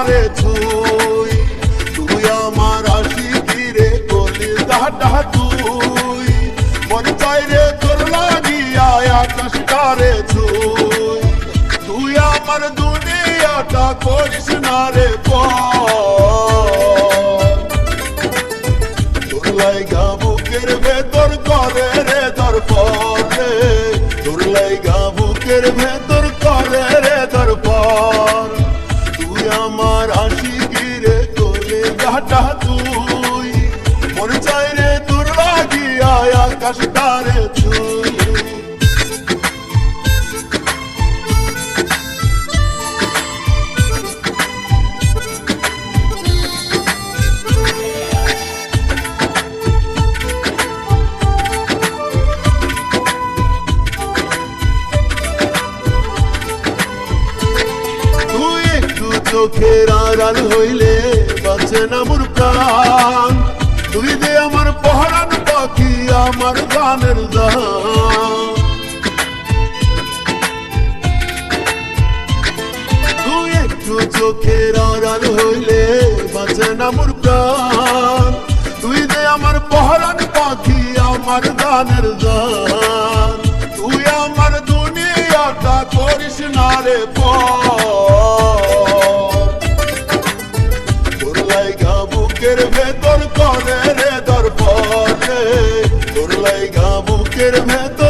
আমারে তুই তুই আমার আসি ধীরে কলি তুই। মন চাই রে তোর কারে তুই তুই আমার দুনিয়াটা করিস না রে তোর লাইগা বুকের ভেতর করে রে हटा तू চোখের আড়াল হইলে বাঁচে না মোর প্রাণ তুই দে আমার পহরান পাখি, আমার গানের দান তুই একটু চোখের আড়াল হইলে বাঁচে না মোর প্রাণ তুই দে আমার পহরান পাখি, আমার গানের দান তুই আমার দুনিয়াটা করিস না রে পর বুকের ভেতর করে রে দরপরে তোর লাইগা বুকের ভেতর